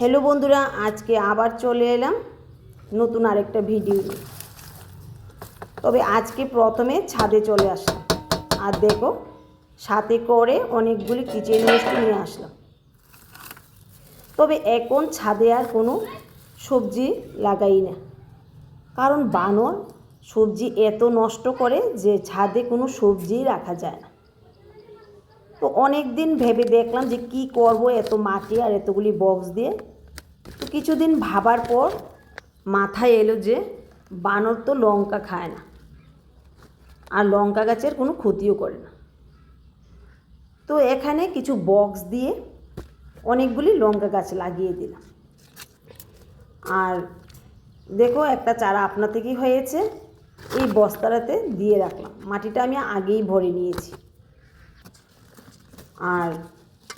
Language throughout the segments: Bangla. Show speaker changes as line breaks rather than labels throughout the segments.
হ্যালো বন্ধুরা, আজকে আবার চলে এলাম নতুন আরেকটা ভিডিও তবে আজকে প্রথমে ছাদে চলে আসলাম। আর দেখো, সাথে করে অনেকগুলি কিচেন ওয়েস্ট নিয়ে আসলাম। তবে এখন ছাদে আর কোনো সবজি লাগাই না। কারণ বানর সবজি এত নষ্ট করে যে ছাদে কোনো সবজি রাখা যায় না। তো অনেক দিন ভেবে দেখলাম যে কি করব এত মাটি আর এতগুলি বক্স দিয়ে। তো কিছুদিন ভাবার পর মাথায় এলো যে বানর তো লঙ্কা খায় না আর লঙ্কা গাছের কোনো ক্ষতিও করে না। তো এখানে কিছু বক্স দিয়ে অনেকগুলি লঙ্কা গাছ লাগিয়ে দিলাম। আর দেখো একটা চারা আপনা থেকেই হয়েছে, এই বস্তাটাতে দিয়ে রাখলাম। মাটিটা আমি আগেই ভরে নিয়েছি। আর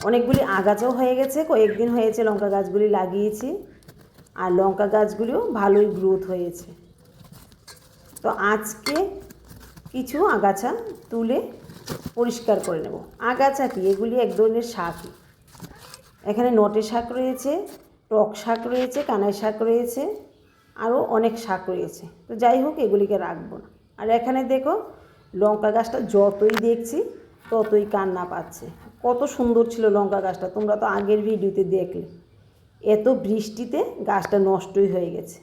অনেকগুলি আগাছাও হয়ে গেছে। কয়েকদিন হয়েছে লঙ্কা গাছগুলি লাগিয়েছি। আর লঙ্কা গাছগুলিও ভালোই গ্রোথ হয়েছে। তো আজকে কিছু আগাছা তুলে পরিষ্কার করে নেব। আগাছা কি? এগুলি এক ধরনের শাকই এখানে নটে শাক রয়েছে, টক শাক রয়েছে, কানাই শাক রয়েছে, আরও অনেক শাক রয়েছে। তো যাই হোক, এগুলিকে রাখব না। আর এখানে দেখো, লঙ্কা গাছটা যতই দেখছি, ততই কান্না পাচ্ছে। কত সুন্দর ছিল লঙ্কা গাছটা, তোমরা তো আগের ভিডিওতে দেখলে। এত বৃষ্টিতে গাছটা নষ্টই হয়ে গেছে।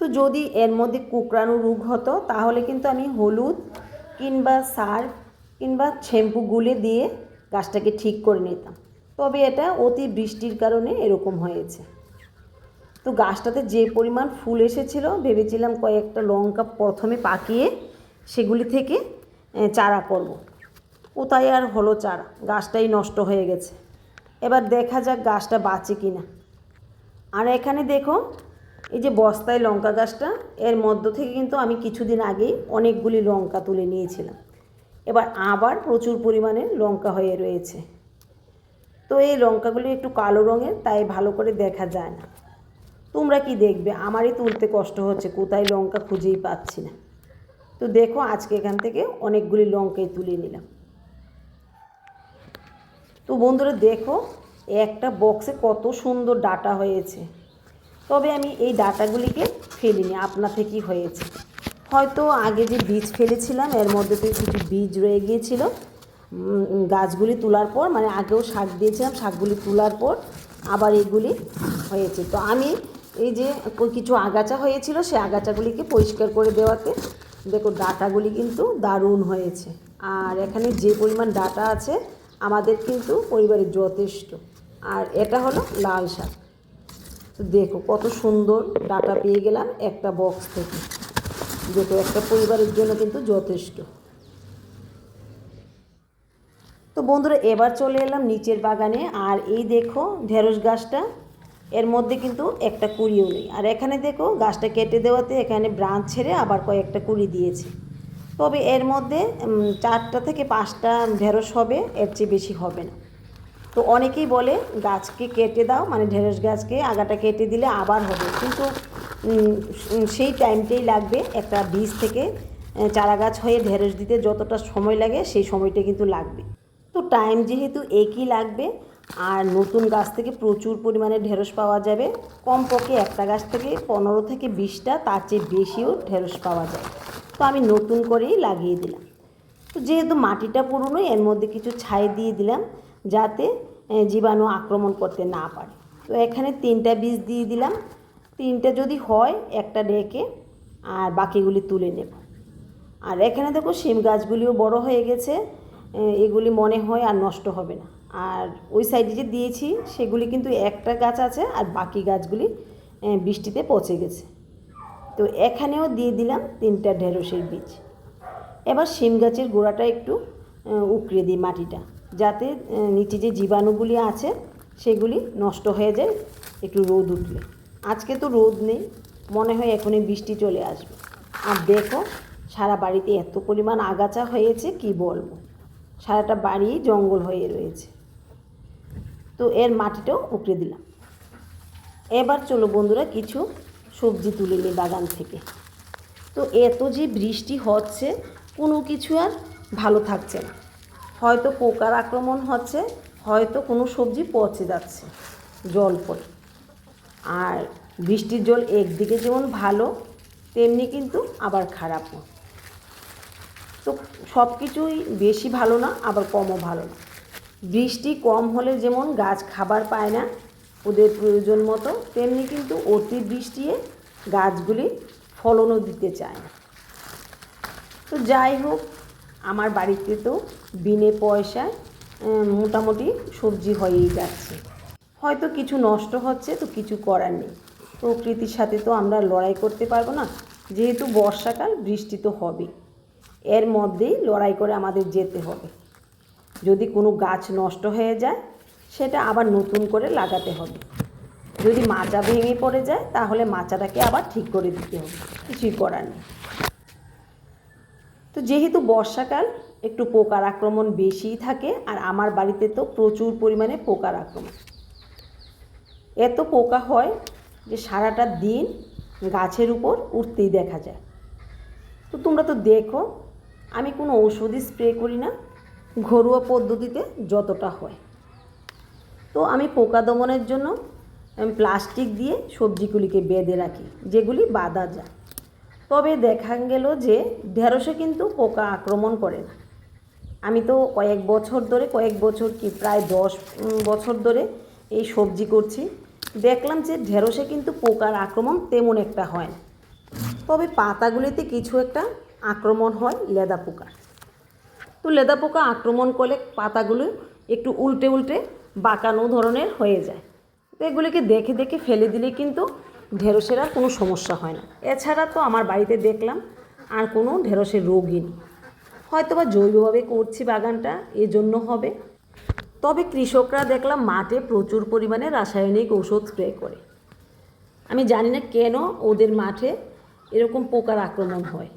তো যদি এর মধ্যে কুকরানো রোগ হতো, তাহলে কিন্তু আমি হলুদ কিংবা সার কিংবা শ্যাম্পু গুলে দিয়ে গাছটাকে ঠিক করে নিতাম। তবে এটা অতি বৃষ্টির কারণে এরকম হয়েছে। তো গাছটাতে যে পরিমাণ ফুল এসেছিল, ভেবেছিলাম কয়েকটা লঙ্কা প্রথমে পাকিয়ে সেগুলি থেকে চারা করব। কোথায় আর হলো চারা? গাছটাই নষ্ট হয়ে গেছে। এবার দেখা যাক গাছটা বাঁচে কি না আর এখানে দেখো, এই যে বস্তায় লঙ্কা গাছটা, এর মধ্য থেকে কিন্তু আমি কিছুদিন আগেই অনেকগুলি লঙ্কা তুলে নিয়েছিলাম। এবার আবার প্রচুর পরিমাণে লঙ্কা হয়ে রয়েছে। তো এই লঙ্কাগুলি একটু কালো রঙের, তাই ভালো করে দেখা যায় না। তোমরা কি দেখবে? আমারই তুলতে কষ্ট হচ্ছে, কোথায় লঙ্কা খুঁজেই পাচ্ছি না। তো দেখো, আজকে এখান থেকে অনেকগুলি লঙ্কাই তুলে নিলাম। তো বন্ধুরা দেখো, একটা বক্সে কত সুন্দর ডাটা হয়েছে। তবে আমি এই ডাটাগুলিকে ফেলিনি, আপনা থেকেই হয়েছে। হয়তো আগে যে বীজ ফেলেছিলাম, এর মধ্যে থেকে কিছু বীজ রয়ে গিয়েছিল। গাছগুলি তোলার পর মানে আগেও শাক দিয়েছিলাম, শাকগুলি তোলার পর আবার এগুলি হয়েছে। তো আমি এই যে কিছু আগাছা হয়েছিল সেই আগাছাগুলিকে পরিষ্কার করে দেওয়াতে দেখো, ডাটাগুলি কিন্তু দারুণ হয়েছে। আর এখানে যে পরিমাণ ডাটা আছে আমাদের কিন্তু পরিবারের যথেষ্ট। আর এটা হলো লাল শাক। তো দেখো কত সুন্দর ডাটা পেয়ে গেলাম একটা বক্স থেকে। দেখো একটা পরিবারের জন্য কিন্তু যথেষ্ট। তো বন্ধুরা, এবার চলে এলাম নিচের বাগানে। আর এই দেখো ঢেঁড়স গাছটা, এর মধ্যে কিন্তু একটা কুড়িও নেই। আর এখানে দেখো গাছটা কেটে দেওয়াতে এখানে ব্রাঞ্চ ছেড়ে আবার কয়েকটা কুড়ি দিয়েছে। তবে এর মধ্যে চারটা থেকে পাঁচটা ঢেঁড়স হবে, এর চেয়ে বেশি হবে না। তো অনেকেই বলে, গাছকে কেটে দাও মানে ঢেঁড়স গাছকে আগাটা কেটে দিলে আবার হবে। কিন্তু সেই টাইমটাই লাগবে একটা বীজ থেকে চারা গাছ হয়ে ঢেঁড়স দিতে যতটা সময় লাগে, সেই সময়টা কিন্তু লাগবে। তো টাইম যেহেতু একই লাগবে, আর নতুন গাছ থেকে প্রচুর পরিমাণে ঢেঁড়স পাওয়া যাবে, কমপক্ষে একটা গাছ থেকে পনেরো থেকে বিশটা, তার চেয়ে বেশিও ঢেঁড়স পাওয়া যায়। তো আমি নতুন করেই লাগিয়ে দিলাম। তো যেহেতু মাটিটা পুরনো, এর মধ্যে কিছু ছাই দিয়ে দিলাম যাতে জীবাণু আক্রমণ করতে না পারে। তো এখানে তিনটা বীজ দিয়ে দিলাম। তিনটা যদি হয়, একটা ডেকে আর বাকিগুলি তুলে নেব। আর এখানে দেখো শিম গাছগুলিও বড় হয়ে গেছে এগুলি মনে হয় আর নষ্ট হবে না। আর ওই সাইডে যে দিয়েছি, সেগুলি কিন্তু একটা গাছ আছে আর বাকি গাছগুলি বৃষ্টিতে পচে গেছে। তো এখানেও দিয়ে দিলাম তিনটা ঢেঁড়সের বীজ। এবার শিম গাছের গোড়াটা একটু উকড়ে দিই মাটিটা, যাতে নিচে যে জীবাণুগুলি আছে সেগুলি নষ্ট হয়ে যায়, একটু রোদ উঠলে। আজকে তো রোদ নেই, মনে হয় এখনই বৃষ্টি চলে আসবে। আর দেখো, সারা বাড়িতে এত পরিমাণ আগাছা হয়েছে, কি বলব? সারাটা বাড়ি জঙ্গল হয়ে রয়েছে। তো এর মাটিটাও উকড়ে দিলাম। এবার চলো বন্ধুরা, কিছু সবজি তুলে নিই বাগান থেকে। তো এত যে বৃষ্টি হচ্ছে, কোনো কিছু আর ভালো থাকছে না। হয়তো পোকার আক্রমণ হচ্ছে, হয়তো কোনো সবজি পচে যাচ্ছে জল পড়ে। আর বৃষ্টির জল একদিকে যেমন ভালো, তেমনি কিন্তু আবার খারাপও তো সব কিছুই বেশি ভালো না, আবার কমও ভালো না। বৃষ্টি কম হলে যেমন গাছ খাবার পায় না ওদের প্রয়োজন মতো, তেমনি কিন্তু অতি বৃষ্টিয়ে গাছগুলি ফলনও দিতে চায় তো যাই হোক, আমার বাড়িতে তো বিনে পয়সায় মোটামুটি সবজি হয়েই যাচ্ছে। হয়তো কিছু নষ্ট হচ্ছে, তো কিছু করার নেই। প্রকৃতির সাথে তো আমরা লড়াই করতে পারব না, যেহেতু বর্ষাকাল, বৃষ্টি তো হবে। এর মধ্যেই লড়াই করে আমাদের যেতে হবে। যদি কোনো গাছ নষ্ট হয়ে যায় সেটা আবার নতুন করে লাগাতে হবে। যদি মাচা ভেঙে পড়ে যায়, তাহলে মাচাটাকে আবার ঠিক করে দিতে হবে। কিছুই করার নেই। তো যেহেতু বর্ষাকাল, একটু পোকার আক্রমণ বেশিই থাকে, আর আমার বাড়িতে তো প্রচুর পরিমাণে পোকার আক্রমণ। এত পোকা হয় যে সারাটা দিন গাছের উপর উঠতেই দেখা যায়। তো তোমরা তো দেখো, আমি কোনো ঔষধি স্প্রে করি না। ঘরোয়া পদ্ধতিতে যতটা হয়। তো আমি পোকা দমনের জন্য আমি প্লাস্টিক দিয়ে সবজিগুলিকে বেঁধে রাখি, যেগুলি বাঁধা যায়। তবে দেখা গেল যে ঢেঁড়সে কিন্তু পোকা আক্রমণ করে না। আমি তো কয়েক বছর ধরে, কয়েক বছর কি প্রায় দশ বছর ধরে এই সবজি করছি। দেখলাম যে ঢেঁড়সে কিন্তু পোকার আক্রমণ তেমন একটা হয় না। তবে পাতাগুলিতে কিছু একটা আক্রমণ হয় লেদা পোকার। তো লেদা পোকা আক্রমণ করলে পাতাগুলো একটু উল্টে উল্টে বাঁকানো ধরনের হয়ে যায়। এগুলিকে দেখে দেখে ফেলে দিলে কিন্তু ঢেঁড়সের আর কোনো সমস্যা হয় না। এছাড়া তো আমার বাড়িতে দেখলাম আর কোনো ঢেঁড়সের রোগই নেই। হয়তো বা জৈবভাবে করছি বাগানটা, এজন্য হবে। তবে কৃষকরা দেখলাম মাঠে প্রচুর পরিমাণে রাসায়নিক ওষুধ স্প্রে করে। আমি জানি না কেন ওদের মাঠে এরকম পোকার আক্রমণ হয়।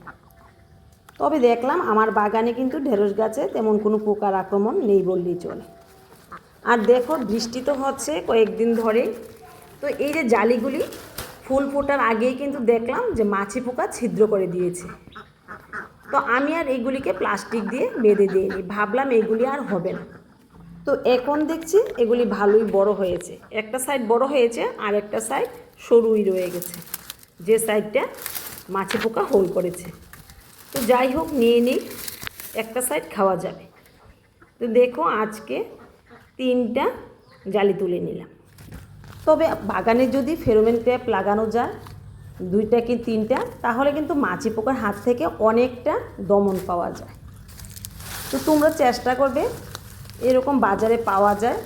তবে দেখলাম আমার বাগানে কিন্তু ঢেঁড়স গাছে তেমন কোনো পোকার আক্রমণ নেই বললেই চলে। আর দেখো, বৃষ্টি তো হচ্ছে কয়েকদিন ধরে। তো এই যে জালিগুলি, ফুল ফোটার আগেই কিন্তু দেখলাম যে মাছি পোকা ছিদ্র করে দিয়েছে। তো আমি আর এইগুলিকে প্লাস্টিক দিয়ে বেঁধে দিইনি। ভাবলাম এগুলি আর হবে না। তো এখন দেখছি এগুলি ভালোই বড় হয়েছে। একটা সাইড বড় হয়েছে, আর একটা সাইড সরুই রয়ে গেছে। যে সাইডটা মাছি পোকা হোল করেছে। তো যাই হোক, নিয়ে নিই। একটা সাইড খাওয়া যাবে। তো দেখো, আজকে তিনটা জালি তুলে নিলাম। তবে বাগানে যদি ফেরোমেন ট্যাপ লাগানো যায়, দুইটা কি তিনটা, তাহলে কিন্তু মাছি পোকার হাত থেকে অনেকটা দমন পাওয়া যায়। তো তোমরা চেষ্টা করবে, এরকম বাজারে পাওয়া যায়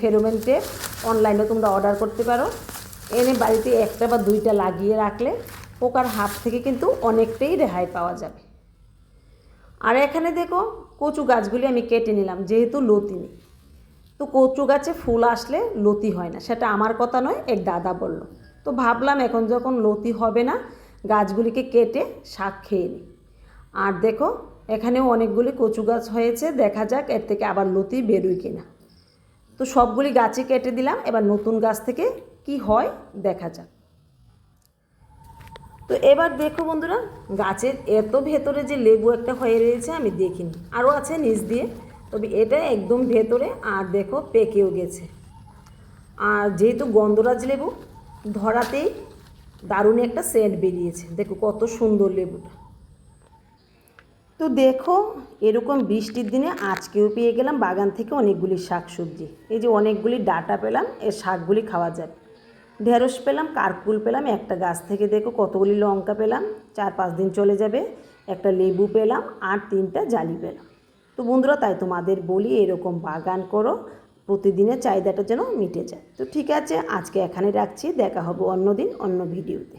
ফেরোমেন টেপ অনলাইনে তোমরা অর্ডার করতে পারো। এনে বাড়িতে একটা বা দুইটা লাগিয়ে রাখলে পোকার হাত থেকে কিন্তু অনেকটাই রেহাই পাওয়া যাবে। আর এখানে দেখো কচু গাছগুলি আমি কেটে নিলাম, যেহেতু লতি নেই তো কচু গাছে ফুল আসলে লতি হয় না। সেটা আমার কথা নয় এক দাদা বলল। তো ভাবলাম এখন যখন লতি হবে না, গাছগুলিকে কেটে শাক খেয়ে নিই। আর দেখো, এখানেও অনেকগুলি কচু গাছ হয়েছে, দেখা যাক এর থেকে আবার লতি বেরোয় কিনা। তো সবগুলি গাছে কেটে দিলাম, এবার নতুন গাছ থেকে কি হয় দেখা যাক। তো এবার দেখো বন্ধুরা, গাছের এত ভেতরে যে লেবু একটা হয়ে রয়েছে, আমি দেখিনি। আরও আছে নিচ দিয়ে। তবে এটা একদম ভেতরে, আর দেখো পেকেও গেছে। আর যেহেতু গন্ধরাজ লেবু, ধরাতেই দারুণ একটা সেন্ট বেরিয়েছে। দেখো কত সুন্দর লেবুটা। তো দেখো, এরকম বৃষ্টির দিনে আজকেও পেয়ে গেলাম বাগান থেকে অনেকগুলি শাক সবজি এই যে অনেকগুলি ডাটা পেলাম, এর শাকগুলি খাওয়া যাবে। ঢেঁড়স পেলাম, কারকুল পেলাম, একটা গাছ থেকে দেখো কতগুলি লঙ্কা পেলাম, চার পাঁচ দিন চলে যাবে। একটা লেবু পেলাম, আর তিনটা জালি পেলাম। তো বন্ধুরা, তাই তোমাদের বলি এরকম বাগান করো, প্রতিদিনের চাহিদাটা যেন মিটে যায়। তো ঠিক আছে, আজকে এখানে রাখছি, দেখা হবে অন্য দিন অন্য ভিডিওতে।